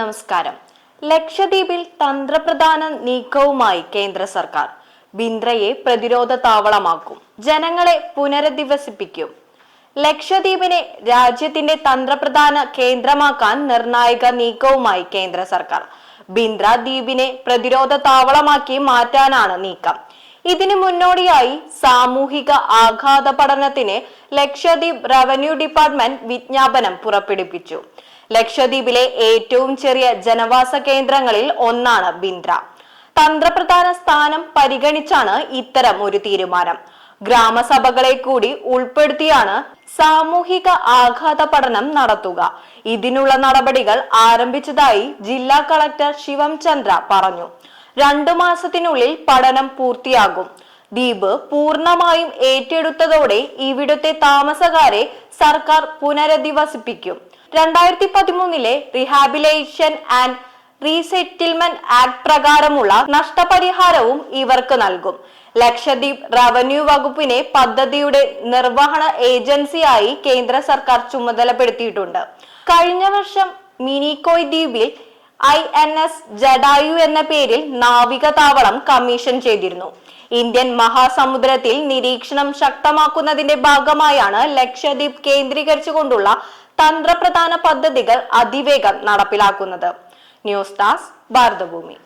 നമസ്കാരം. ലക്ഷദ്വീപിൽ തന്ത്രപ്രധാന നീക്കവുമായി കേന്ദ്ര സർക്കാർ. ബിന്ദ്രയെ പ്രതിരോധ താവളമാക്കും ജനങ്ങളെ പുനരധിവസിപ്പിക്കും. ലക്ഷദ്വീപിനെ രാജ്യത്തിന്റെ തന്ത്രപ്രധാന കേന്ദ്രമാക്കാൻ നിർണായക നീക്കവുമായി കേന്ദ്ര സർക്കാർ. ബിന്ദ്ര ദ്വീപിനെ പ്രതിരോധ താവളമാക്കി മാറ്റാനാണ് നീക്കം. ഇതിനു മുന്നോടിയായി സാമൂഹിക ആഘാത പഠനത്തിന് ലക്ഷദ്വീപ് റവന്യൂ ഡിപ്പാർട്ട്മെന്റ് വിജ്ഞാപനം പുറപ്പെടുവിച്ചു. ലക്ഷദ്വീപിലെ ഏറ്റവും ചെറിയ ജനവാസ കേന്ദ്രങ്ങളിൽ ഒന്നാണ് ബിന്ദ്ര. തന്ത്രപ്രധാന സ്ഥാനം പരിഗണിച്ചാണ് ഇത്തരം ഒരു തീരുമാനം. ഗ്രാമസഭകളെ കൂടി ഉൾപ്പെടുത്തിയാണ് സാമൂഹിക ആഘാത പഠനം നടത്തുക. ഇതിനുള്ള നടപടികൾ ആരംഭിച്ചതായി ജില്ലാ കളക്ടർ ശിവം ചന്ദ്ര പറഞ്ഞു. രണ്ടു മാസത്തിനുള്ളിൽ പഠനം പൂർത്തിയാകും. ദ്വീപ് പൂർണമായും ഏറ്റെടുത്തതോടെ ഇവിടുത്തെ താമസക്കാരെ സർക്കാർ പുനരധിവസിപ്പിക്കും. രണ്ടായിരത്തി പതിമൂന്നിലെ റിഹാബിലേഷൻ ആൻഡ് റീസെറ്റിൽമെന്റ് ആക്ട് പ്രകാരമുള്ള നഷ്ടപരിഹാരവും ഇവർക്ക് നൽകും. ലക്ഷദ്വീപ് റവന്യൂ വകുപ്പിനെ പദ്ധതിയുടെ നിർവഹണ ഏജൻസിയായി കേന്ദ്ര സർക്കാർ ചുമതലപ്പെടുത്തിയിട്ടുണ്ട്. കഴിഞ്ഞ വർഷം മിനിക്കോയ് ദ്വീപിൽ ഐ എൻ എസ് ജഡായു എന്ന പേരിൽ നാവിക താവളം കമ്മീഷൻ ചെയ്തിരുന്നു. ഇന്ത്യൻ മഹാസമുദ്രത്തിൽ നിരീക്ഷണം ശക്തമാക്കുന്നതിന്റെ ഭാഗമായാണ് ലക്ഷദ്വീപ് കേന്ദ്രീകരിച്ചുകൊണ്ടുള്ള തന്ത്രപ്രധാന പദ്ധതികൾ അതിവേഗം നടപ്പിലാക്കുന്നത്. News desk Bharathabhoomi.